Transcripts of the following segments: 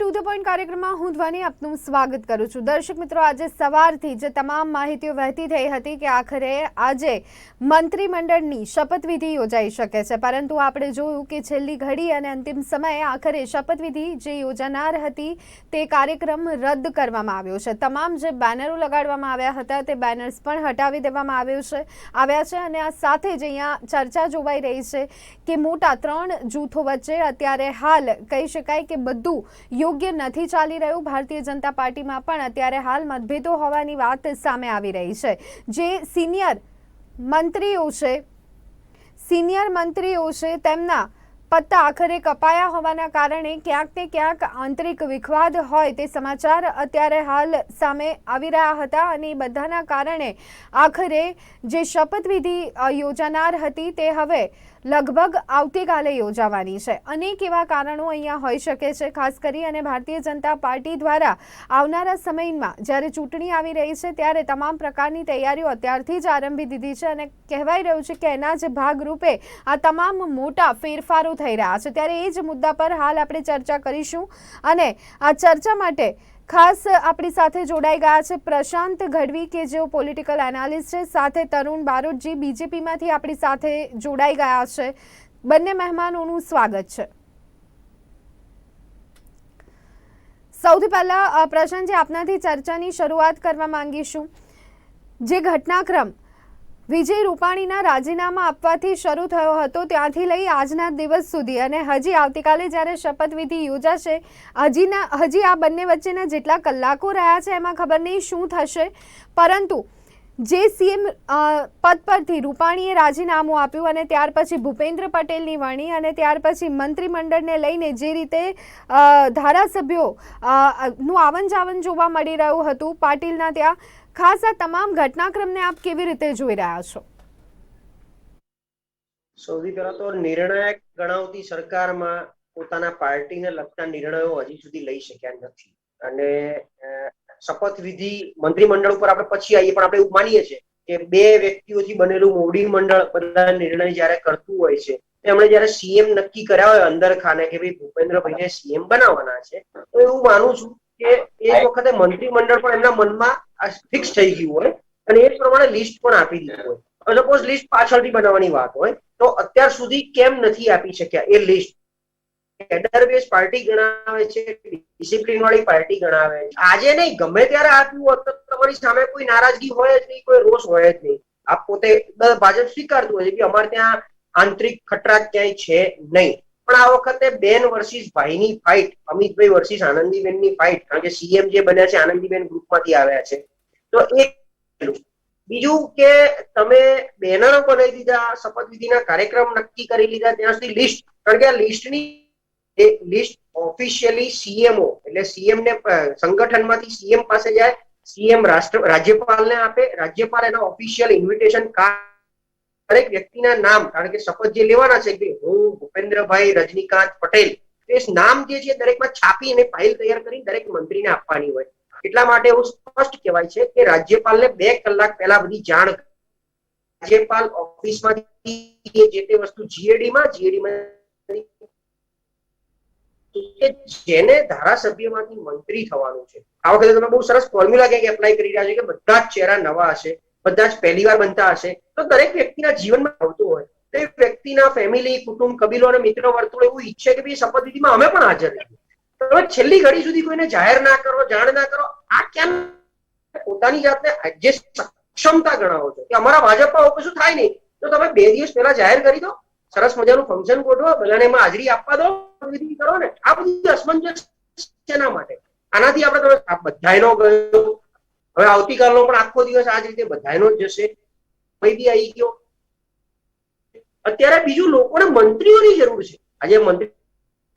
To the point કાર્યક્રમમાં હું ધ્વની આપનું સ્વાગત કરું છું. દર્શક મિત્રો, આજે સવારથી જે તમામ માહિતીઓ વહેતી થઈ હતી કે આખરે આજે મંત્રીમંડળની શપથવિધિ યોજાઈ શકે છે. પરંતુ આપણે જોયું કે છેલ્લી ઘડી અને અંતિમ સમયે આખરે શપથવિધિ જે યોજાનાર હતી તે કાર્યક્રમ રદ કરવામાં આવ્યો છે. તમામ જે બેનરો લગાડવામાં આવ્યા હતા તે બેનર્સ પણ હટાવી દેવામાં આવ્યું છે, આવ્યા છે અને આ સાથે જ અહીંયા ચર્ચા જોવાઈ રહી છે કે મોટા ત્રણ જૂથો વચ્ચે અત્યારે હાલ કહી શકાય કે બધું યોગ્ય નથી ચાલી રહ્યું. ભારતીય જનતા પાર્ટીમાં પણ અત્યારે હાલ મતભેદો હોવાની વાત સામે આવી રહી છે. જે સિનિયર મંત્રીઓ છે, સિનિયર મંત્રીઓ છે, તેમના પત્તા આખરે કપાયા હોવાના કારણે ક્યાંક ને ક્યાંક આંતરિક વિખવાદ હોય તે સમાચાર અત્યારે હાલ સામે આવી રહ્યા હતા અને બધાના કારણે આખરે જે શપથવિધિ યોજાનાર હતી તે હવે લગભગ આવતીકાલે યોજાવાની છે. અનેક એવા કારણો અહીંયા હોઈ શકે છે. ખાસ કરી અને ભારતીય જનતા પાર્ટી દ્વારા આવનારા સમયમાં જ્યારે ચૂંટણી આવી રહી છે ત્યારે તમામ પ્રકારની તૈયારીઓ અત્યારથી જ આરંભી દીધી છે અને કહેવાઈ રહ્યું છે કે એના જ ભાગરૂપે આ તમામ મોટા ફેરફારો થઈ રહ્યા છે. ત્યારે એ જ મુદ્દા પર હાલ આપણે ચર્ચા કરીશું અને આ ચર્ચા માટે ખાસ આપણી સાથે જોડાઈ ગયા છે પ્રશાંત ગઢવી, કે જેઓ પોલિટિકલ એનાલિસ્ટ છે. સાથે તરુણ બારોટજી બીજેપીમાંથી આપણી સાથે જોડાઈ ગયા છે. બંને મહેમાનોનું સ્વાગત છે. સૌથી પહેલા પ્રશાંતજી, આપનાથી ચર્ચાની શરૂઆત કરવા માંગીશું. જે ઘટનાક્રમ વિજય રૂપાણીના રાજીનામા આપવાથી શરૂ થયો હતો. ત્યાંથી લઈ આજના દિવસ સુધી અને હજી આવતીકાલે જ્યારે શપથવિધિ યોજાશે, હજીના, હજી આ બંને વચ્ચેના જેટલા કલાકો રહ્યા છે એમાં ખબર નહીં શું થશે. પરંતુ જે સીએમ પદ પરથી રૂપાણીએ રાજીનામું આપ્યું અને ત્યાર પછી ભૂપેન્દ્ર પટેલની વાણી અને ત્યાર પછી મંત્રીમંડળને લઈને જે રીતે ધારાસભ્યો નું આવન જાવન જોવા મળી રહ્યું હતું પાટીલના ત્યાં ખાસ આ તમામ ઘટનાક્રમને આપ કેવી રીતે જોઈ રહ્યા છો? સૌથી પહેલા તો નિર્ણાયક ગણાવતી સરકારમાં પોતાના પાર્ટીને લગતા નિર્ણયો હજી સુધી લઈ શક્યા નથી. અને શપથવિધિ મંત્રીમંડળ ઉપર આપણે પછી આવીએ, પણ આપણે એવું માનીએ છીએ કે બે વ્યક્તિઓથી બનેલું મોવડી મંડળ બધા નિર્ણય જ્યારે કરતું હોય છે એમણે જયારે સીએમ નક્કી કર્યા હોય અંદર ખાને કે ભાઈ ભૂપેન્દ્રભાઈને સીએમ બનાવવાના છે, તો એવું માનું છું કે એ વખતે મંત્રીમંડળ પણ એમના મનમાં ફિક્સ થઈ ગયું હોય અને એ પ્રમાણે લિસ્ટ પણ આપી દીધું હોય. સપોઝ લિસ્ટ પાછળથી બનાવવાની વાત હોય તો અત્યાર સુધી કેમ નથી આપી શક્યા એ લિસ્ટ કેડર બેઝ પાર્ટી ગણાવે છે ડિસિપ્લિન વાળી પાર્ટી ગણાવે છે. આજે નહીં ગમે ત્યારે આપ્યું હોત તો તમારી સામે કોઈ નારાજગી હોય જ નહીં કોઈ રોષ હોય જ નહીં. આપ પોતે ભાજપ સ્વીકારતું હોય છે કે અમારે ત્યાં આંતરિક ખટરાટ ક્યાંય છે નહીં. પણ આ વખતે બેન વર્સિસ ભાઈની ફાઇટ અમિતભાઈ વર્સિસ આનંદીબેનની ફાઇટ કારણ કે સીએમ જે બન્યા છે, આનંદીબેન ગ્રુપમાંથી આવ્યા છે. તો એક બીજું કે તમે બેનરો બનાવી દીધા શપથવિધિના કાર્યક્રમ નક્કી કરી લીધા, ત્યાં સુધી લિસ્ટ કારણ કે આ લિસ્ટની લિસ્ટ ઓફિશિયલી સીએમઓ એટલે સીએમ ને સંગઠનમાંથી સીએમ પાસે જાય સીએમ રાષ્ટ્ર, રાજ્યપાલને આપે, રાજ્યપાલ એના ઓફિશિયલ ઇન્વિટેશન દરેક વ્યક્તિના નામ, કારણ કે શપથ જે લેવાના છે કે હું ભૂપેન્દ્રભાઈ રજનીકાંત પટેલ એ નામ જે છે દરેકમાં છાપી અને ફાઇલ તૈયાર કરી દરેક મંત્રીને આપવાની હોય. એટલા માટે એવું સ્પષ્ટ કહેવાય છે કે રાજ્યપાલને બે કલાક પહેલા બધી જાણ રાજ્યપાલ ઓફિસમાંથી જે તે વસ્તુ જીએડીમાં જીએડીમાં કે જેને ધારાસભ્યમાંથી મંત્રી થવાનું છે. આ વખતે તમે બહુ સરસ ફોર્મ્યુલા ક્યાંક એપ્લાય કરી રહ્યા છો કે બધા જ ચહેરા નવા હશે, બધા જ પહેલી વાર બનતા હશે તો દરેક વ્યક્તિના જીવનમાં આવતું હોય. તો એ વ્યક્તિના ફેમિલી કુટુંબ, કબીલો અને મિત્ર વર્તુળ એવું ઈચ્છે કે ભાઈ શપથવિધિમાં અમે પણ હાજર રહીએ. તમે છેલ્લી ઘડી સુધી કોઈને જાહેર ના કરો, જાણ ના કરો, આ ક્યાં પોતાની જાતને જે સક્ષમતા ગણાવો છો કે અમારા ભાજપમાં આવું કશું થાય નહીં. તો તમે બે દિવસ પહેલા જાહેર કરી દો, સરસ મજાનું ફંક્શન ગોઠવો, બધાને એમાં હાજરી આપવા દો, વિધિ કરો ને. આ બધી અસમંજસ શેના માટે? આનાથી આપણે તમે બધાયનો ગયો. હવે આવતીકાલનો પણ આખો દિવસ આ જ રીતે બધાયનો જ જશે. કોઈ આવી ગયો. અત્યારે બીજું લોકોને મંત્રીઓની જરૂર છે. આજે મંત્રી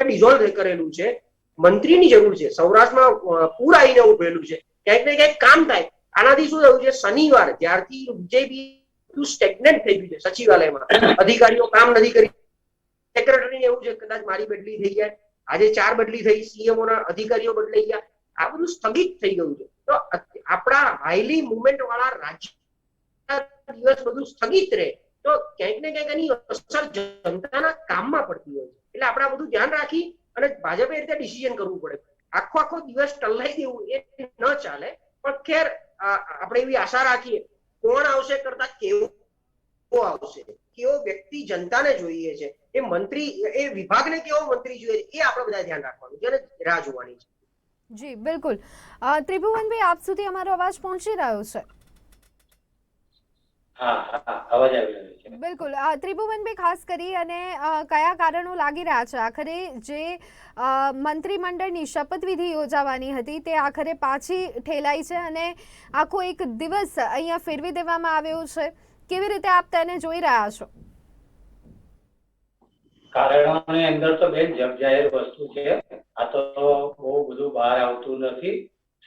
ડિઝોલ્વ કરેલું છે. મંત્રીની જરૂર છે. સૌરાષ્ટ્રમાં પૂર આવીને ઉભેલું છે. ક્યાંક ને ક્યાંક કામ થાય. આનાથી શું થયું છે? શનિવાર, જ્યારથી બીજેપી સ્ટેગ્નેટ થઈ ગયું છે સચિવાલયમાં. અધિકારીઓ કામ નથી કરી. સેક્રેટરી એવું છે કદાચ મારી બદલી થઈ જાય. આજે ચાર બદલી થઈ સીએમઓ ના અધિકારીઓ બદલાઈ ગયા. આ બધું સ્થગિત થઈ ગયું છે. તો આપણા હાઈલી મુવમેન્ટ વાળા રાજ્ય દિવસ બધું સ્થગિત રહે, તો ક્યાંક ને ક્યાંક એની અસર જનતાના કામમાં પડતી હોય એટલે આપણે બધું ધ્યાન રાખી અને ભાજપે એ રીતે ડિસિઝન કરવું પડે. આખો આખો દિવસ ટલ્લાઈ દેવું એ ન ચાલે, પણ ખેર આપણે એવી આશા રાખીએ, કોણ આવશે કરતા કેવો આવશે, કેવો વ્યક્તિ જનતાને જોઈએ છે, એ મંત્રી, એ વિભાગને કેવો મંત્રી જોઈએ છે, એ આપણે બધા ધ્યાન રાખવાનું છે અને રાહ જોવાની છે. જી, બિલકુલ. ત્રિભુવનભાઈ, આપ સુધી અમારો અવાજ પહોંચી રહ્યો છે હા હા અવાજ આવી રહ્યો છે બિલકુલ. ત્રિભુવનભાઈ ખાસ કરી અને કયા કારણો લાગી રહ્યા છે? આખરે જે મંત્રીમંડળની શપથવિધિ યોજાવાની હતી તે આખરે પાછી ઠેલાઈ છે અને આખો એક દિવસ અહીંયા ફેરવી દેવામાં આવ્યો છે. કેવી રીતે આપ તેને જોઈ રહ્યા છો? કારણોની અંદર તો બેન જગજાહેર વસ્તુ છે. આ તો બહુ બધું બહાર આવતું નથી.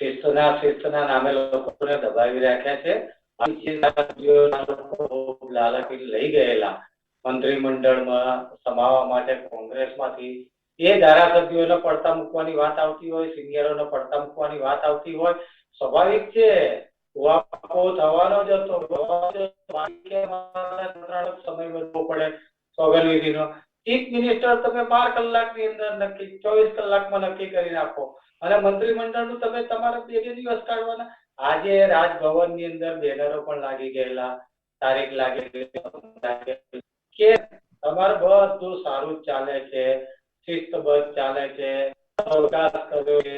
શ્રેષ્ઠના શ્રેષ્ઠના નામે લોકોને દબાવી રાખ્યા છે. આ જે ધારાસભ્યોના લોકો લાલચી લઈ ગયેલા મંત્રીમંડળમાં સમાવા માટે કોંગ્રેસમાંથી એ ધારાસભ્યોને પડતા મૂકવાની વાત આવતી હોય સિનિયરોને પડતા મૂકવાની વાત આવતી હોય સ્વાભાવિક છે થવાનો જ હતો પડે સોગલવિધિનો ચીફ મિનિસ્ટર તમે બાર કલાકની અંદર નક્કી ચોવીસ કલાકમાં નક્કી કરી નાખો અને મંત્રીમંડળનું તમે તમારે બે બે દિવસ કાઢવાના આજે રાજભવનની અંદર બેનરો પણ લાગી ગયેલા તારીખ લાગી કે તમારું બધું સારું ચાલે છે શિસ્તબદ્ધ ચાલે છે વિકાસ કર્યો છે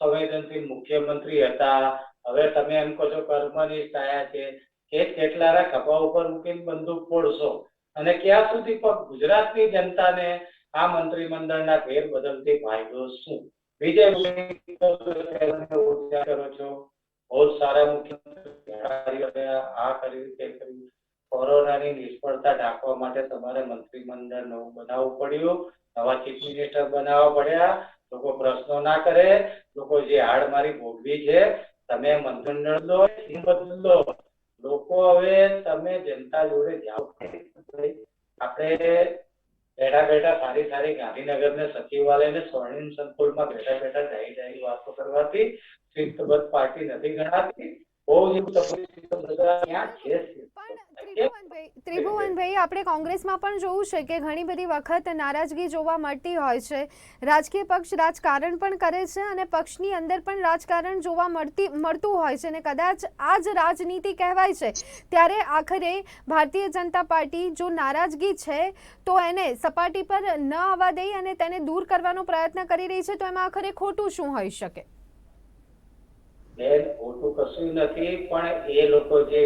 સંવેદનશીલ મુખ્યમંત્રી હતા હવે તમે એમ કહો છો કર્મનિષ્ઠ આયા છે કે કેટલારા ખભા ઉપર મૂકીને બંદૂક ફોડશો અને ક્યાં સુધી પણ ગુજરાતની જનતાને આ મંત્રીમંડળના ફેરબદલથી ફાયદો શું વિજય કરો છો બહુ સારા આ કર્યું તે કર્યું કોરોનાની નિષ્ફળતા ઢાંકવા માટે તમારે મંત્રીમંડળ નવું બનાવવું પડ્યું. નવા ચીફ મિનિસ્ટર બનાવવા પડ્યા. લોકો પ્રશ્નો ના કરે. લોકો જે હાડમારી ભોગવી છે, તમે મંત્રીમંડળ લો બદલો લોકો હવે તમે જનતા જોડે જાઓ. આપણે બેઠા બેઠા સારી સારી ગાંધીનગર ને સચિવાલય ને સ્વર્ણિમ સંકુલમાં બેઠા બેઠા ડાઈ ડાઈ વાતો કરવાથી શિસ્તબદ્ધ પાર્ટી નથી ગણાતી. બહુ જ તકલીફ છે ત્રિભુવનભાઈ આપણે કોંગ્રેસમાં પણ જોયું છે કે ઘણી બધી વખત નારાજગી જોવા મળતી હોય છે. રાજકીય પક્ષ રાજકારણ પણ કરે છે અને પક્ષની અંદર પણ રાજકારણ જોવા મળતી, મળતું હોય છે અને કદાચ આ જ રાજનીતિ કહેવાય છે. ત્યારે આખરે ભારતીય જનતા પાર્ટી જો નારાજગી છે, તો એને સપાટી પર ન આવવા દઈ અને તેને દૂર કરવાનો પ્રયત્ન કરી રહી છે, તો એમાં આખરે ખોટું શું હોઈ શકે? બેન, ખોટું કશું નથી, પણ એ લોકો જે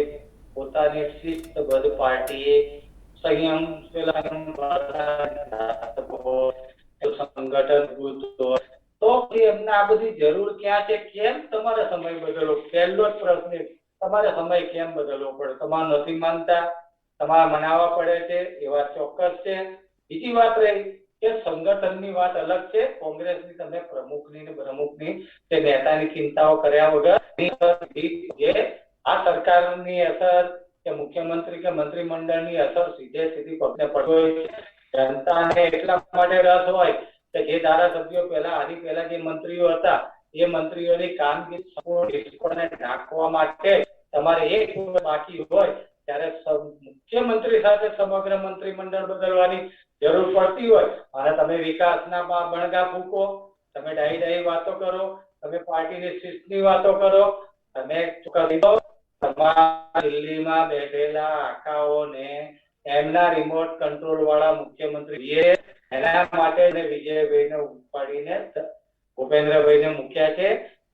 પોતાની શિસ્તબદ્ધ પાર્ટીએ સંયમ સંગઠન તો એમને આ બધી જરૂર ક્યાં છે? કેમ તમારે સમય બદલવો? પહેલો જ પ્રશ્ન તમારે સમય કેમ બદલવો પડે? તમારે નથી માનતા, તમારે મનાવવા પડે છે, એ વાત ચોક્કસ છે. બીજી વાત રહી કે સંગઠનની વાત અલગ છે. કોંગ્રેસની તમે પ્રમુખની પ્રમુખની તે નેતાની ચિંતાઓ કર્યા વગર જે આ સરકારની અસર કે મુખ્યમંત્રી કે મંત્રીમંડળની અસર સીધે સીધી પગને હોય જનતાને એટલા માટે રસ હોય કે જે ધારાસભ્યો પહેલા, આની પહેલા જે મંત્રીઓ હતા, એ મંત્રીઓની કામગીરી ઢાંકવા માટે તમારે એક બાકી હોય, ત્યારે મુખ્યમંત્રી સાથે સમગ્ર મંત્રીમંડળ બદલવાની જરૂર પડતી હોય. અને તમે વિકાસના બણગા ફૂકો, તમે ડાહી ડાહી વાતો કરો, તમે પાર્ટીની શિસ્તની વાતો કરો, તમે કરી દિલ્હીમાં બેઠેલા આખાઓને એમના રિમોટ કંટ્રોલ વાળા મુખ્યમંત્રી એના માટે વિજયભાઈને ઉપાડીને ભૂપેન્દ્રભાઈને મૂક્યા છે.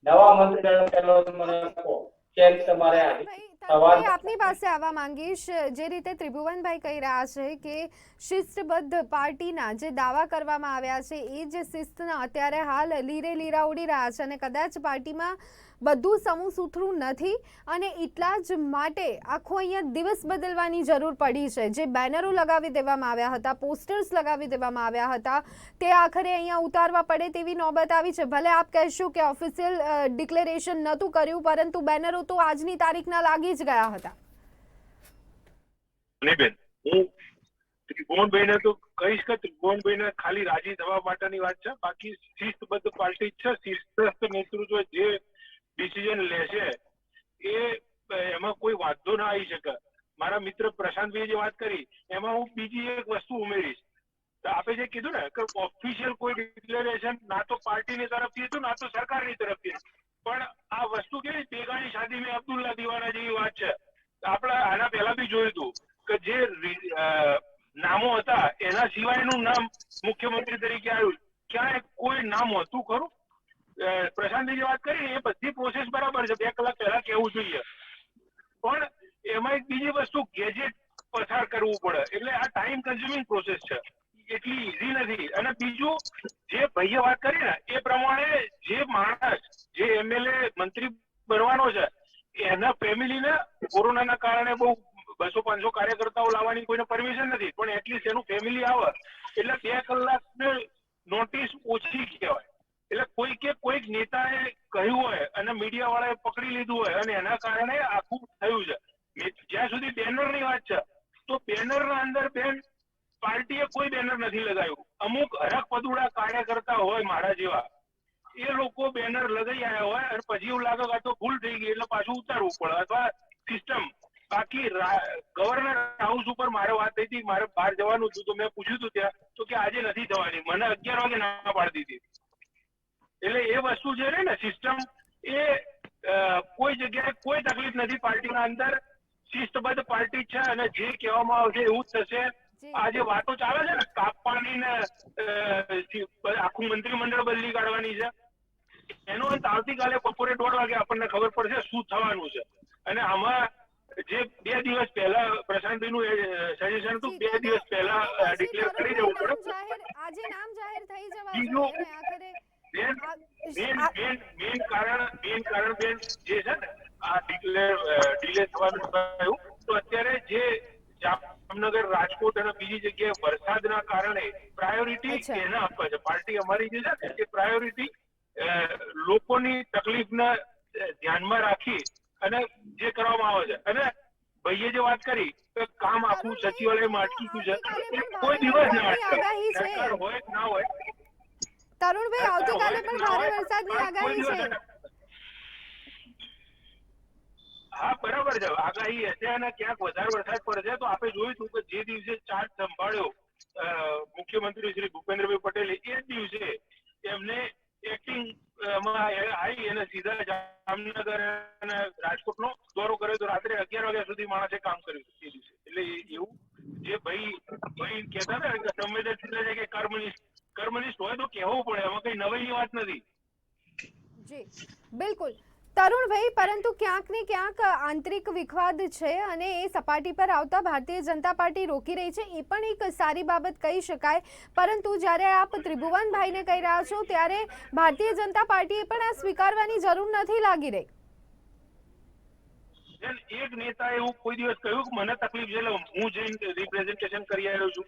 નવા મંત્રીમંડળ મને કહો કેમ તમારે આપની પાસે આવવા માંગીશ. જે રીતે ત્રિભુવનભાઈ કહી રહ્યા છે કે શિસ્તબદ્ધ પાર્ટીના જે દાવા કરવામાં આવ્યા છે એ જે શિસ્તના અત્યારે હાલ લીરે લીરા ઉડી રહ્યા છે અને કદાચ પાર્ટીમાં બધું સમૂહ સુથરું નથી અને એટલા જ માટે આખો અહીંયા દિવસ બદલવાની જરૂર પડી છે. જે બેનરો લગાવી દેવામાં આવ્યા હતા, પોસ્ટર્સ લગાવી દેવામાં આવ્યા હતા, તે આખરે અહીંયા ઉતારવા પડે તેવી નોબત આવી છે. ભલે આપ કહેશો કે ઓફિશિયલ ડિક્લેરેશન નહોતું કર્યું, પરંતુ બેનરો તો આજની તારીખના લાગી જ ગયા હતા. ત્રિભુવનભાઈને તો કહીશ કે ત્રિભુવનભાઈને ખાલી રાજી થવા માટેની વાત છે. બાકી શિસ્તબદ્ધ પાર્ટી છે. શિસ્તસ્થ નેતૃત્વ જે ડિસિઝન લેશે એ, એમાં કોઈ વાંધો ના આવી શકે. મારા મિત્ર પ્રશાંતભાઈ જે વાત કરી, એમાં હું બીજી એક વસ્તુ ઉમેરીશ. આપે જે કીધું ને કે ઓફિશિયલ કોઈ ડિક્લેરેશન ના તો પાર્ટીની તરફથી હતું, ના તો સરકારની તરફથી પણ આ વસ્તુ કેવી બેગાની શાદી મેં અબ્દુલ્લા દીવાના જેવી વાત છે. આપણે આના પહેલા બી જોયું હતું કે જે નામો હતા, એના સિવાયનું નામ મુખ્યમંત્રી તરીકે આવ્યું. ક્યાંય કોઈ નામ હતું ખરું? જે વાત કરી, એ બધી પ્રોસેસ બરાબર છે. બે કલાક પહેલા કહેવું જોઈએ. પણ એમાં એક બીજી વસ્તુ ગેજેટ પસાર કરવું પડે. એટલે આ ટાઈમ કન્ઝ્યુમિંગ પ્રોસેસ છે. એટલી ઈઝી નથી. અને બીજું, જે ભાઈએ વાત કરી ને એ પ્રમાણે જે માણસ જે એમએલએ મંત્રી બનવાનો છે એના ફેમિલીને કોરોનાના કારણે બહુ બસો પાંચસો કાર્યકર્તાઓ લાવવાની કોઈને પરમિશન નથી પણ એટલીસ્ટ એનું ફેમિલી આવે એટલે બે કલાક નોટિસ ઓછી કહેવાય એટલે કોઈ કે કોઈક નેતાએ કહ્યું હોય અને મીડિયા વાળાએ પકડી લીધું હોય અને એના કારણે આખું થયું છે મે- જ્યાં સુધી બેનરની વાત છે તો બેનર ના અંદર બેન પાર્ટીએ કોઈ બેનર નથી લગાવ્યું અમુક હરક પદુડા કાર્યકર્તા હોય મારા જેવા એ લોકો બેનર લગાઈ આવ્યા હોય અને પછી એવું લાગે કે આ તો ભૂલ થઈ ગઈ એટલે પાછું ઉતારવું પડે અથવા સિસ્ટમ બાકી ગવર્નર હાઉસ ઉપર મારે વાત થઈ હતી મારે બહાર જવાનું હતું તો મેં પૂછ્યું હતું ત્યાં તો કે આજે નથી થવાની મને અગિયાર વાગે ના પાડી દીધી. એટલે એ વસ્તુ જે રહે ને સિસ્ટમ એ કોઈ જગ્યાએ કોઈ તકલીફ નથી પાર્ટીના અંદર. શિસ્તબદ્ધ પાર્ટી છે અને જે કહેવામાં આવશે એવું જ થશે. આ જે વાતો ચાલે છે ને કાપવાની ને આખું મંત્રીમંડળ બદલી કાઢવાની છે. એનો અંત આવતીકાલે બપોરે દોઢ વાગે આપણને ખબર પડશે શું થવાનું છે. અને આમાં જે બે દિવસ પહેલા પ્રશાંતભાઈનું સજેશન હતું બે દિવસ પહેલા ડિક્લેર કરી દેવું પડે આજે નામ જાહેર થઈ જવા બીજું- આખરે બેન આ- મેન મેન કારણ મેન કારણ બેન જે છે ને આ ડિક્લેર ડિલે થવાનું થયું તો અત્યારે જે જામનગર રાજકોટ અને બીજી જગ્યાએ વરસાદના કારણે પ્રાયોરિટી. એને આપવા છે પાર્ટી અમારી જે છે ને એ પ્રાયોરિટી લોકોની તકલીફને ધ્યાનમાં રાખી અને જે કરવામાં આવે છે. અને ભાઈએ જે વાત કરી કે કામ આખું સચિવાલયમાં અટકી ગયું છે. કોઈ દિવસ ના અટકે. સરકાર હોય કે ના હોય. તરુણભાઈ આવતીકાલે પણ ભારે વરસાદની આગાહી છે. હા બરાબર છે. આગાહી હશે અને ક્યાંક વધારે વરસાદ પડશે તો આપણે જોયું હતું કે જે દિવસે ચાર્જ સંભાળ્યો મુખ્યમંત્રી શ્રી ભૂપેન્દ્રભાઈ પટેલે એ જ દિવસે એમને એક્ટિંગ આવી અને સીધા જામનગર અને રાજકોટનો દોરો કર્યો તો રાત્રે અગિયાર વાગ્યા સુધી માણસે કામ કર્યું એ દિવસે. એટલે એવું જે ભાઈ ભાઈ કહેતા ને કે સંવેદનશીલ છે કે કર્મનિષ્ઠ કર્મનિષ્ઠ હોય તો કહેવું પડે, એમાં કઈ નવી વાત નથી. જી, બિલકુલ. તરુણભાઈ, પરંતુ ક્યાંક ને ક્યાંક આંતરિક વિખવાદ છે અને એ સપાટી પર આવતા ભારતીય જનતા પાર્ટી રોકી રહી છે. એ પણ એક સારી બાબત કહી શકાય. પરંતુ જ્યારે આપ ત્રિભુવનભાઈને કહી રહ્યા છો, ત્યારે ભારતીય જનતા પાર્ટીએ પણ આ સ્વીકારવાની જરૂર નથી લાગી રહી. એક નેતા એવું કોઈ દિવસ કહ્યું કે મને તકલીફ છે હું જઈને રિપ્રેઝન્ટેશન કરી આવ્યો છું.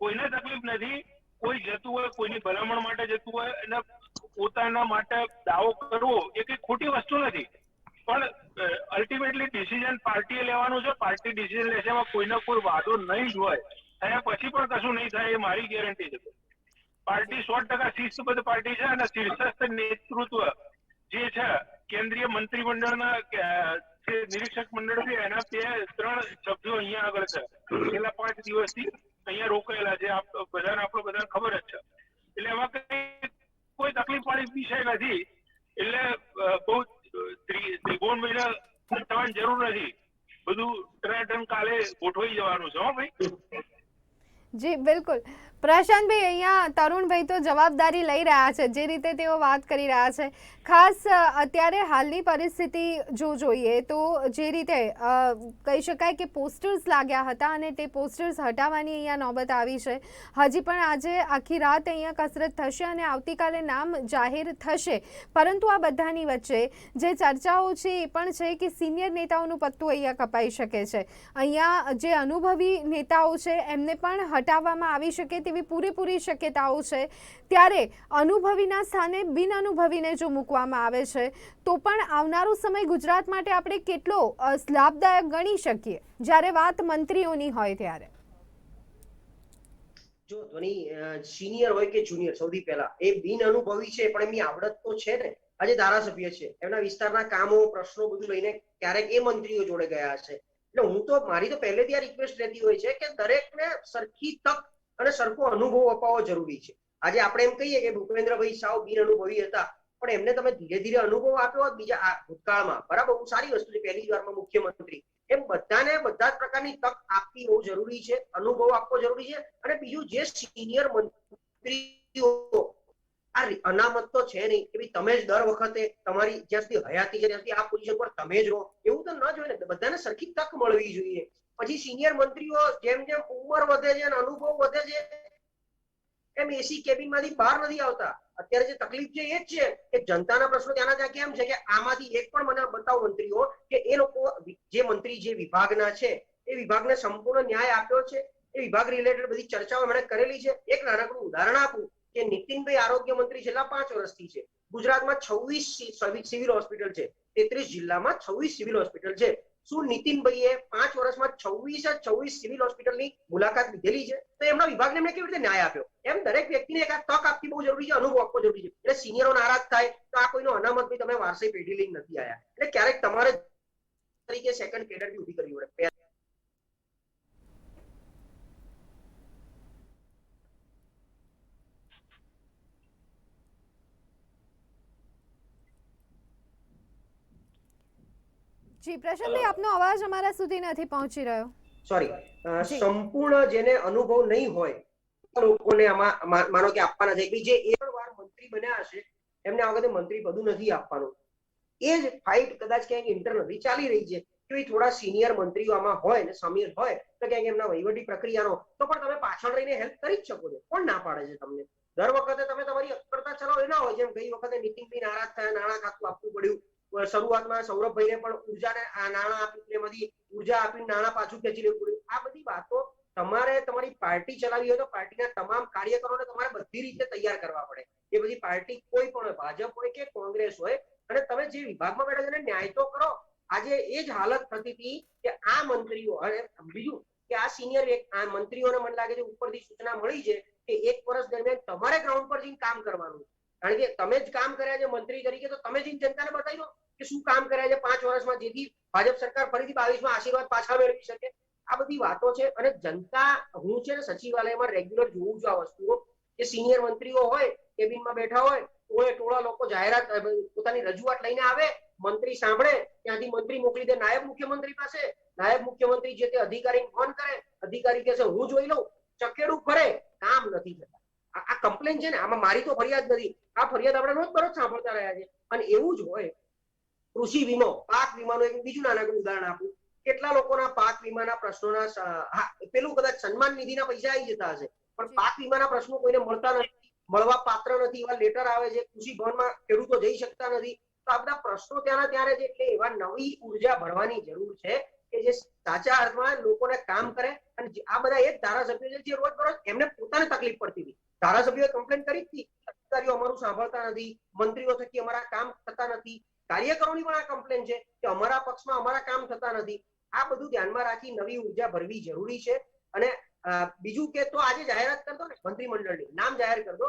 કોઈને તકલીફ નથી. કોઈ જતું હોય, કોઈની ભલામણ માટે જતું હોય અને પોતાના માટે દાવો કરવો એ કઈ ખોટી વસ્તુ નથી. પણ અલ્ટિમેટલી ડિસિઝન પાર્ટીએ લેવાનું છે. પાર્ટી ડિસિઝન લેશે એમાં કોઈનો કોઈ વાદો નહીં જ હોય. થયા પછી પણ કશું નહીં થાય એ મારી ગેરંટી છે. પાર્ટી સો ટકા શિસ્તબદ્ધ પાર્ટી છે અને શીર્ષસ્થ નેતૃત્વ જે છે, કેન્દ્રીય મંત્રીમંડળના નિરીક્ષક મંડળ છે, એના બે, ત્રણ સભ્યો અહીંયા આગળ છે. છેલ્લા પાંચ દિવસથી અહીંયા રોકાયેલા છે. આપ, બધાને આપણે બધાને ખબર જ છે. વિષય નથી. એટલે બહુ ત્રિ- ત્રિકોણભાઈને થવાની જરૂર નથી. બધું ટનાટન કાલે ગોઠવાઈ જવાનું છે ભાઈ. જી, બિલકુલ. પ્રશાંતભાઈ, અહીંયા તરુણભાઈ તો જવાબદારી લઈ રહ્યા છે. જે રીતે તેઓ વાત કરી રહ્યા છે. ખાસ અત્યારે હાલની પરિસ્થિતિ જો જોઈએ તો જે રીતે કહી શકાય કે પોસ્ટર્સ લાગ્યા હતા અને તે પોસ્ટર્સ હટાવવાની અહીંયા નોબત આવી છે. હજી પણ આજે આખી રાત અહીંયા કસરત થશે અને આવતીકાલે નામ જાહેર થશે. પરંતુ આ બધાની વચ્ચે જે ચર્ચાઓ છે એ પણ છે કે સિનિયર નેતાઓનું પત્તું અહીંયા કપાઈ શકે છે. અહીંયા જે અનુભવી નેતાઓ છે એમને પણ હટાવવામાં આવી શકે તેવી પૂરેપૂરી શક્યતાઓ છે. ત્યારે અનુભવીના સ્થાને બિન અનુભવીને જો મૂકવામાં આવે છે. તો પણ આવનારો સમય ગુજરાત માટે આપણે કેટલો લાભદાયક ગણી શકીએ? જ્યારે વાત મંત્રીઓની હોય ત્યારે. જો ધ્વનિ સિનિયર હોય કે જુનિયર સૌથી પહેલા, એ બિન અનુભવી છે, પણ એમની આવડત તો છે ને? આજે ધારાસભ્ય છે, એમના વિસ્તારના કામો, પ્રશ્નો બધું લઈને ક્યારેક એ મંત્રીઓ જોડે ગયા છે. એટલે હું તો, મારી તો પહેલેથી આ રિક્વેસ્ટ રહેતી હોય છે કે દરેકને સરખી તક અને સરખો અનુભવ અપાવવો જરૂરી છે. આજે આપણે એમ કહીએ કે ભૂપેન્દ્રભાઈ સાવ બિન અનુભવી હતા. પણ એમને તમે ધીરે ધીરે અનુભવ આપ્યો હોત બીજા ભૂતકાળમાં. બરાબર? બહુ સારી વસ્તુ છે. પહેલી વારમાં મુખ્યમંત્રી. એમ બધાને બધા જ પ્રકારની તક આપવી બહુ જરૂરી છે, અનુભવ આપવો જરૂરી છે. અને બીજું જે સિનિયર મંત્રીઓ, આ અનામત તો છે નહીં કે ભાઈ તમે જ દર વખતે તમારી જ્યાં સુધી હયાતી છે ત્યાં સુધી આ પોઝિશન પર તમે જ રહો. એવું તો ન જોઈએ ને. બધાને સરખી તક મળવી જોઈએ. પછી સિનિયર મંત્રીઓ જેમ જેમ ઉંમર વધે છે અને અનુભવ વધે છે એમ એસી કેબિનમાંથી બહાર નથી આવતા. અત્યારે જે તકલીફ છે એ જ છે કે જનતાના પ્રશ્નો ત્યાંના ત્યાં કેમ છે કે આમાંથી એક પણ મને બતાવો મંત્રીઓ કે એ લોકો જે મંત્રી જે વિભાગના છે એ વિભાગને સંપૂર્ણ ન્યાય આપ્યો છે. એ વિભાગ રિલેટેડ બધી ચર્ચાઓ એમણે કરેલી છે. એક નાનકડું ઉદાહરણ આપું કે નીતિનભાઈ આરોગ્ય મંત્રી છેલ્લા પાંચ વર્ષથી છે. ગુજરાતમાં છવ્વીસ સિવિલ હોસ્પિટલ છે. તેત્રીસ જિલ્લામાં છવ્વીસ સિવિલ હોસ્પિટલ છે. શું નીતિનભાઈએ પાંચ વર્ષમાં છવ્વીસ છવ્વીસ સિવિલ હોસ્પિટલની મુલાકાત લીધેલી છે? તો એમના વિભાગને એમને કેવી રીતે ન્યાય આપ્યો? એમ દરેક વ્યક્તિને એક આ તક આપવી બહુ જરૂરી છે, અનુભવ આપવો જરૂરી છે. એટલે સિનિયરો નારાજ થાય તો આ કોઈનો અનામત ભાઈ તમે વારસે પેઢી લઈને નથી આયા. એટલે ક્યારેક તમારે તરીકે સેકન્ડ કેડર બી ઊભી કરવી પડે. જી પ્રશાંતભાઈ આપનો અવાજ અમારા સુધી નથી પહોંચી રહ્યો. સોરી સંપૂર્ણ જેને અનુભવ નહીં હોય લોકોને આમાં માનો કે આપવાના છે. જે એક વાર મંત્રી બન્યા હશે એમને આ વખતે મંત્રી પદું નથી આપવાનું. એ જ ફાઇટ કદાચ ક્યાંક ઇન્ટરનલી ચાલી રહી છે. કે થોડા સિનિયર મંત્રીઓ આમાં હોય ને સમીર હોય તો ક્યાંક એમના વહીવટી પ્રક્રિયાનો તો પણ તમે પાછળ રહીને હેલ્પ કરી જ શકો છો. કોણ ના પાડે છે તમને? દર વખતે તમે તમારી અક્કડતા ચલાવો એ ના હોય. જેમ ગઈ વખતે નીતિનભાઈ નારાજ થયા નાણાં ખાતું આપવું પડ્યું. શરૂઆતમાં સૌરભભાઈને પણ ઉર્જાને આ નાણાં આપી એમાંથી ઊર્જા આપીને નાણાં પાછું ખેંચી લેવું આ બધી વાતો તમારે તમારી પાર્ટી ચલાવી હોય તો પાર્ટીના તમામ કાર્યકરોને તમારે બધી રીતે તૈયાર કરવા પડે. એ બધી પાર્ટી કોઈ પણ હોય, ભાજપ હોય કે કોંગ્રેસ હોય, અને તમે જે વિભાગમાં બેઠા છો ન્યાય તો કરો. આજે એ જ હાલત થતી હતી કે આ મંત્રીઓ, અને બીજું કે આ સિનિયર આ મંત્રીઓને મને લાગે છે ઉપરથી સૂચના મળી છે કે એક વર્ષ દરમિયાન તમારે ગ્રાઉન્ડ પર જઈને કામ કરવાનું કારણ કે તમે જ કામ કર્યા છે મંત્રી તરીકે, તો તમે જઈને જનતાને બતાવી દો કે શું કામ કર્યા છે પાંચ વર્ષમાં જેથી ભાજપ સરકાર ફરીથી બાવીસમાં આશીર્વાદ પાછા મેળવી શકે. આ બધી વાતો છે અને જનતા, હું છે ને સચિવાલયમાં રેગ્યુલર જોઉં છું આ વસ્તુઓ. કે સિનિયર મંત્રીઓ હોય કેબિનમાં બેઠા હોય, ટોળે ટોળા લોકો જાહેરાત પોતાની રજૂઆત લઈને આવે, મંત્રી સાંભળે, ત્યાંથી મંત્રી મોકલી દે. નાયબ મુખ્યમંત્રી પાસે, નાયબ મુખ્યમંત્રી જે તે અધિકારી ફોન કરે, અધિકારી કે છે, હું જોઈ લઉં, ચકેડું ફરે. કામ નથી થતા. આ- કમ્પ્લેન છે ને આમાં મારી તો ફરિયાદ નથી. આ ફરિયાદ આપણે રોજ બરોજ સાંભળતા રહ્યા છે. અને એવું જ હોય કૃષિ વીમો પાક વીમાનું એક બીજું નાનકડું ઉદાહરણ આપું. કેટલા લોકોના પાક વીમાના પ્રશ્નોના હા પેલું કદાચ સન્માન નિધિના પૈસા આવી જતા હશે. પણ પાક વીમાના પ્રશ્નો કોઈને મળતા નથી મળવા પાત્ર નથી એવા લેટર આવે છે. કૃષિ ભવનમાં ખેડૂતો જઈ શકતા નથી. તો આ બધા પ્રશ્નો ત્યાંના ત્યારે છે એટલે એવા નવી ઊર્જા ભરવાની જરૂર છે કે જે સાચા અર્થમાં લોકોને કામ કરે. અને આ બધા એક ધારાસભ્યો છે જે રોજ બરોજ એમને પોતાને તકલીફ પડતી હતી. ધારાસભ્યોએ કમ્પ્લેન કરી હતી. અધિકારીઓ અમારું સાંભળતા નથી. મંત્રીઓ થકી અમારા કામ થતા નથી. કાર્યકરોની પણ આ કમ્પ્લેન છે કે અમારા પક્ષમાં અમારા કામ થતા નથી. આ બધું ધ્યાનમાં રાખી નવી ઊર્જા ભરવી જરૂરી છે. અને બીજું કે તો આજે જાહેરાત કરતો ને મંત્રીમંડળની, નામ જાહેર કરતો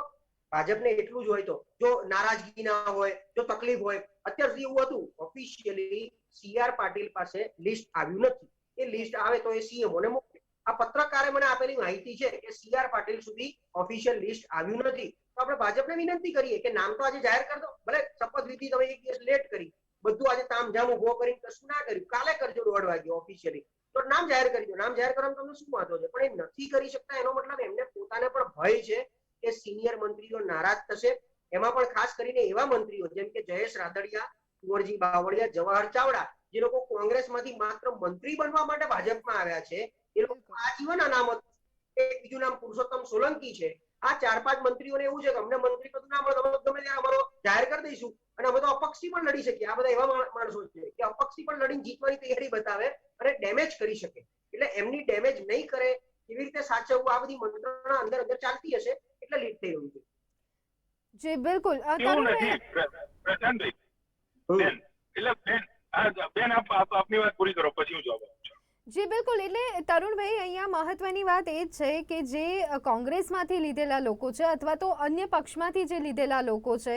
ભાજપને એટલું જ હોય તો. જો નારાજગી ના હોય, જો તકલીફ હોય. અત્યાર સુધી એવું હતું ઓફિશિયલી સીઆર પાટીલ પાસે લિસ્ટ આવ્યું નથી. એ લિસ્ટ આવે તો એ સીએમઓને મોકલે. આ પત્રકારે મને આપેલી માહિતી છે કે સીઆર પાટીલ સુધી ઓફિશિયલ લિસ્ટ આવ્યું નથી. તો આપણે ભાજપને વિનંતી કરીએ કે નામ તો આજે જાહેર કરી દો. ભલે શપથવિધિ તમે એક દિવસ લેટ કરી. બધું આજે તામઝામ ઊભો કરીને કશું ના કર્યું. કાલે કરજો દોઢ વાગે ઓફિશિયલી તો નામ જાહેર કરી દો. નામ જાહેર કરવામાં તમને શું વાંધો છે? પણ એ નથી કરી શકતા, એનો મતલબ એમને પોતાને પણ ભય છે કે સિનિયર મંત્રીઓ નારાજ થશે. એમાં પણ ખાસ કરીને એવા મંત્રીઓ, જેમ કે જયેશ રાદડિયા, કુંવરજી બાવળિયા, જવાહર ચાવડા, જે લોકો કોંગ્રેસમાંથી માત્ર મંત્રી બનવા માટે ભાજપમાં આવ્યા છે એ લોકો આજીવન અનામત એક બીજું નામ પુરુષોત્તમ સોલંકી છે. આ ચાર પાંચ મંત્રીઓને એવું છે કે અમને મંત્રી પદ ના મળે તમે ગમે ત્યાં અમારો જાહેર કરી દઈશું. અને અમે તો અપક્ષી પણ લડી શકીએ. આ બધા એવા માણસો છે કે અપક્ષી પણ લડીને જીતવાની તૈયારી બતાવે અને ડેમેજ કરી શકે. એટલે એમની ડેમેજ નહીં કરે કેવી રીતે સાચવવું આ બધી મંત્રણા અંદર અંદર ચાલતી હશે એટલે લીડ થઈ રહ્યું છે. જી બિલકુલ. એવું એટલે બેન આ બેન આપ આપ આપની વાત પૂરી કરો પછી હું જવાબ જી, બિલકુલ. એટલે તરુણભાઈ, અહીંયા મહત્વની વાત એ જ છે કે જે કોંગ્રેસમાંથી લીધેલા લોકો છે અથવા તો અન્ય પક્ષમાંથી જે લીધેલા લોકો છે,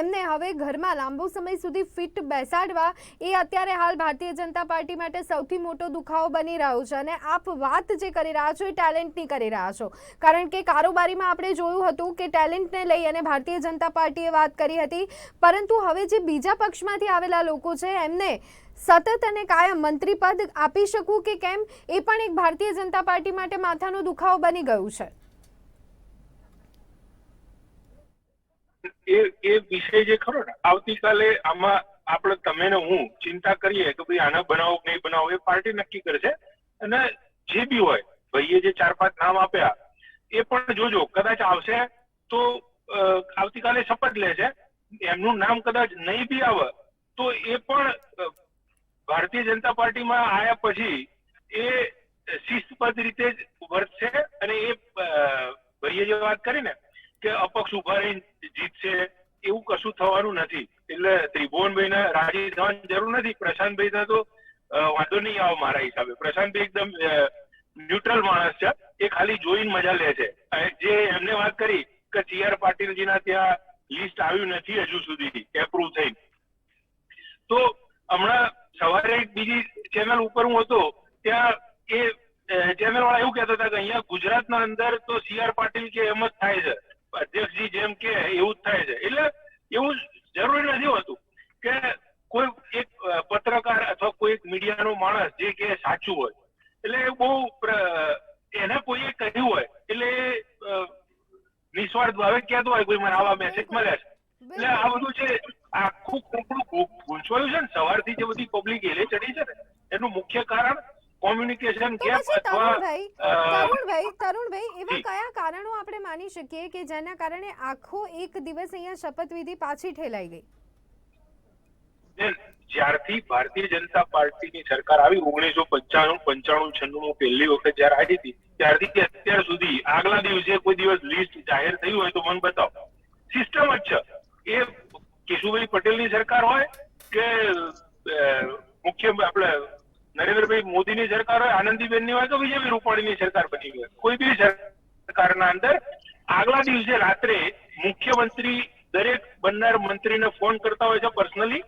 એમને હવે ઘરમાં લાંબો સમય સુધી ફિટ બેસાડવા એ અત્યારે હાલ ભારતીય જનતા પાર્ટી માટે સૌથી મોટો દુખાવો બની રહ્યો છે અને આપ વાત જે કરી રહ્યા છો એ ટેલેન્ટની કરી રહ્યા છો. કારણ કે કારોબારીમાં આપણે જોયું હતું કે ટેલેન્ટને લઈ અને ભારતીય જનતા પાર્ટીએ વાત કરી હતી, પરંતુ હવે જે બીજા પક્ષમાંથી આવેલા લોકો છે એમને સતત અને કાયમ મંત્રી પદ આપી શકવું કે કેમ, એ પણ એક ભારતીય જનતા પાર્ટી માટે માથાનો દુખાવો બની ગયું છે. એ એ વિષય જે ખરો ને, આવતીકાલે આમાં આપણે તમે ને હું ચિંતા કરીએ કે ભાઈ આને બનાવો કે નહીં બનાવો, એ પાર્ટી નક્કી કરશે. અને જે બી હોય, ભાઈએ જે ચાર પાંચ નામ આપ્યા, એ પણ જોજો, કદાચ આવશે તો આવતીકાલે શપથ લેશે. એમનું નામ કદાચ નહીં બી આવે, તો એ પણ ભારતીય જનતા પાર્ટીમાં આવ્યા પછી એ શિસ્તબદ્ધ રીતે જ વર્તશે અને એ ભાઈએ જે વાત કરી ને કે અપક્ષ ઊભા રહીને જીતશે, એવું કશું થવાનું નથી. એટલે ત્રિભુવનભાઈને રાજી થવાની જરૂર નથી. પ્રશાંતભાઈ તો વાંધો નહીં આવે મારા હિસાબે. પ્રશાંતભાઈ એકદમ ન્યુટ્રલ માણસ છે. એ ખાલી જોઈને મજા લે છે. જે એમને વાત કરી કે સીઆર પાટીલજીના ત્યાં લિસ્ટ આવ્યું નથી હજુ સુધી એપ્રુવ થઈ તો હમણાં સવારે એક બીજી ચેનલ ઉપર હું હતો, ત્યાં એ ચેનલ વાળા એવું કહેતા હતા કે અહીંયા ગુજરાતના અંદર તો સીઆર પાટીલ કે એમ જ થાય છે, અધ્યક્ષજી જેમ કે એવું જ થાય છે. એટલે એવું જરૂરી નથી હોતું કે કોઈ એક પત્રકાર અથવા કોઈ એક મીડિયાનો માણસ જે કે સાચું હોય. એટલે બહુ એને કોઈએ કહ્યું હોય, એટલે નિસ્વાર્થ ભાવે કહેતો હોય કોઈ મને આવા મેસેજ મળ્યા છે. એટલે આ બધું છે આખું ગૂંચવાયું છે ને સવારથી જે બધી પબ્લિક એલે ચડી છે ને એનું મુખ્ય કારણ કોમ્યુનિકેશન ગેપ અથવા તરુણભાઈ તરુણભાઈ એવા કયા કારણો આપણે માની શકીએ કે જેના કારણે આખો એક દિવસ અહીંયા શપથવિધિ પાછી ઠેલાઈ ગઈ? જ્યારથી ભારતીય જનતા પાર્ટીની સરકાર આવી ઓગણીસો પંચાણું પંચાણું છન્નું પહેલી વખત જયારે આવી હતી ત્યારથી અત્યાર સુધી આગલા દિવસે કોઈ દિવસ લિસ્ટ જાહેર થયું હોય તો મને બતાવો. સિસ્ટમ જ છે. એ કેશુભાઈ પટેલની સરકાર હોય કે મુખ્ય આપણે નરેન્દ્રભાઈ મોદીની સરકાર હોય, આનંદીબેનની હોય કે વિજયભાઈ રૂપાણીની સરકાર બની હોય? કોઈ બી સરકારના અંદર આગલા દિવસે રાત્રે મુખ્યમંત્રી દરેક બનનાર મંત્રીને ફોન કરતા હોય છે પર્સનલી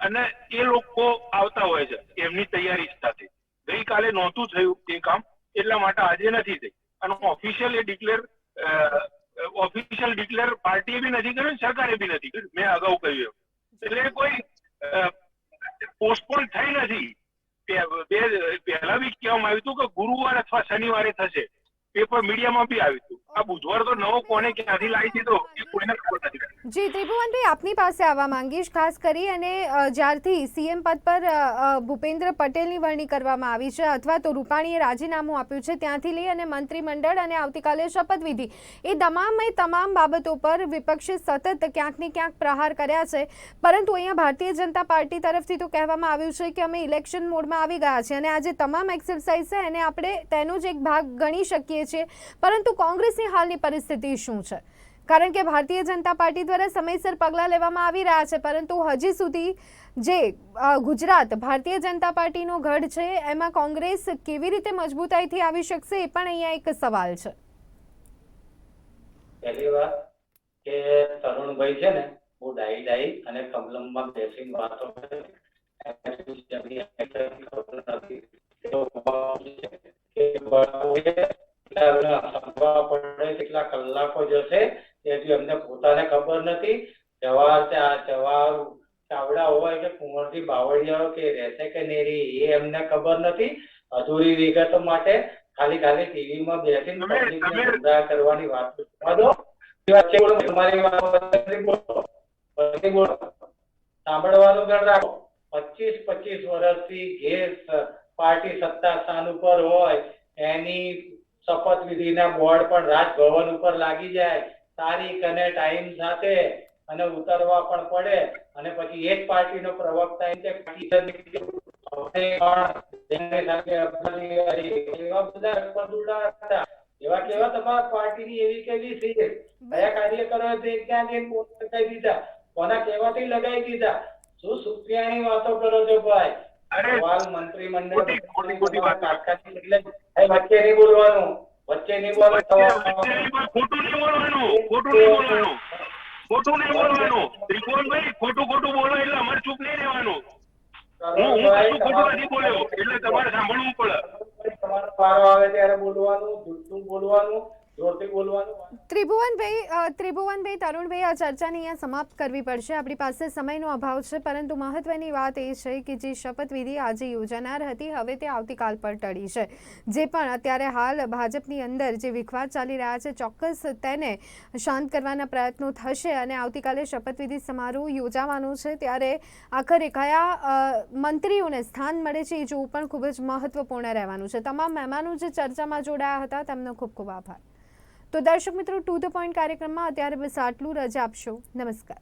અને એ લોકો આવતા હોય છે એમની તૈયારી સાથે. ગઈકાલે નહોતું થયું એ કામ, એટલા માટે આજે નથી થઈ. અને ઓફિશિયલ એ ડિક્લેર ઓફિશિયલ ડિક્લેર પાર્ટીએ બી નથી કર્યું, સરકારે બી નથી કર્યું. મેં અગાઉ કહ્યું એટલે કોઈ પોસ્ટપોન થઈ નથી. પહેલા બી કહેવામાં આવ્યું હતું કે ગુરુવાર અથવા શનિવારે થશે. પેપર મીડિયામાં બી આવ્યું હતું. આ બુધવાર તો નવો કોને ક્યાંથી લાવી દીધો? એ કોઈને ખબર નથી જી ત્રિભુવનભાઈ આપની પાસે આવવા માંગીશ, ખાસ કરી અને જ્યારથી સીએમ પદ પર ભૂપેન્દ્ર પટેલની વરણી કરવામાં આવી છે, અથવા તો રૂપાણીએ રાજીનામું આપ્યું છે, ત્યાંથી લઈ અને મંત્રીમંડળ અને આવતીકાલે શપથવિધિ. એ તમામે તમામ બાબતો પર વિપક્ષે સતત ક્યાંક ને ક્યાંક પ્રહાર કર્યા છે. પરંતુ અહીંયા ભારતીય જનતા પાર્ટી તરફથી તો કહેવામાં આવ્યું છે કે અમે ઇલેક્શન મોડમાં આવી ગયા છે અને આજે તમામ એક્સરસાઇઝ છે એને આપણે તેનો જ એક ભાગ ગણી શકીએ છીએ. પરંતુ કોંગ્રેસની હાલની પરિસ્થિતિ શું છે? કારણ કે ભારતીય જનતા પાર્ટી દ્વારા સમયસર પગલાં લેવામાં આવી રહ્યા છે, પરંતુ હજી સુધી જે ગુજરાત ભારતીય જનતા પાર્ટીનો ગઢ છે, એમાં કોંગ્રેસ કેવી રીતે મજબૂતાઈથી આવી શકશે એ પણ અહીંયા એક સવાલ છે. પહેલી વાત કે તરુણભાઈ છે ને, બહુ ડાઈ ડાઈ અને કમલમમાં બેસીને વાતો કરે કેટલા સમજવા પડે કેટલા કલાકો જશે તેથી અમને પોતાને ખબર નથી. ચા- જવાહર ચાવડા હોય કે કુંવરજી બાવળિયા કે રહેશે કે નહીં રહે એ એમને ખબર નથી. અધૂરી વિગતો માટે ખાલી ખાલી ટીવીમાં બેસીને કરવાની વાત દો. સાંભળવાનું રાખો. પચીસ પચીસ વર્ષથી જે પાર્ટી સત્તા સ્થાન ઉપર હોય એની શપથવિધિના બોર્ડ પણ રાજભવન ઉપર લાગી જાય. તારીખ અને ટાઈમ સાથે અને ઉતરવા પણ પડે. અને પછી એક પાર્ટીનો પ્રવક્તા એમ કે એવા કેવા તમારા પાર્ટીની એવી કેવી છે? કયા કાર્યકરો ત્યાં જઈને લગાવી દીધા? કોના કહેવાથી લગાવી દીધા? શું સુફિયાની વાતો કરો છો ભાઈ? મંત્રી મંડળ મંત્રીમંડળ વચ્ચે નહીં બોલવાનું. વચ્ચે નહીં બોલવાનું. ખોટું નહીં બોલવાનું. ખોટું નહીં બોલવાનું. ખોટું નહીં બોલવાનું. ત્રિકોણભાઈ ખોટું ખોટું બોલો એટલે અમારે ચૂપ નહીં રહેવાનું. હું હું કશું ખોટું નથી બોલ્યો. એટલે તમારે સાંભળવું પડે. તમારો પારો આવે ત્યારે બોલવાનું જૂઠું બોલવાનું. ત્રિભુવનભાઈ ત્રિભુવનભાઈ તરુણભાઈ, આ ચર્ચાને અહીંયા સમાપ્ત કરવી પડશે. આપણી પાસે સમયનો અભાવ છે, પરંતુ મહત્વની વાત એ છે કે જે શપથવિધિ આજે યોજાનાર હતી, હવે તે આવતીકાલ પર ટળી છે. જે પણ અત્યારે હાલ ભાજપની અંદર જે વિખવાદ ચાલી રહ્યા છે, ચોક્કસ તેને શાંત કરવાના પ્રયત્નો થશે અને આવતીકાલે શપથવિધિ સમારોહ યોજાવાનો છે, ત્યારે આખરે કયા મંત્રીઓને સ્થાન મળે છે એ જોવું પણ ખૂબ જ મહત્વપૂર્ણ રહેવાનું છે. તમામ મહેમાનો જે ચર્ચામાં જોડાયા હતા, તેમનો ખૂબ ખૂબ આભાર. તો દર્શક મિત્રો ટુ ધ પોઈન્ટ કાર્યક્રમમાં અત્યારે બસ આટલું. રજા આપશો. નમસ્કાર.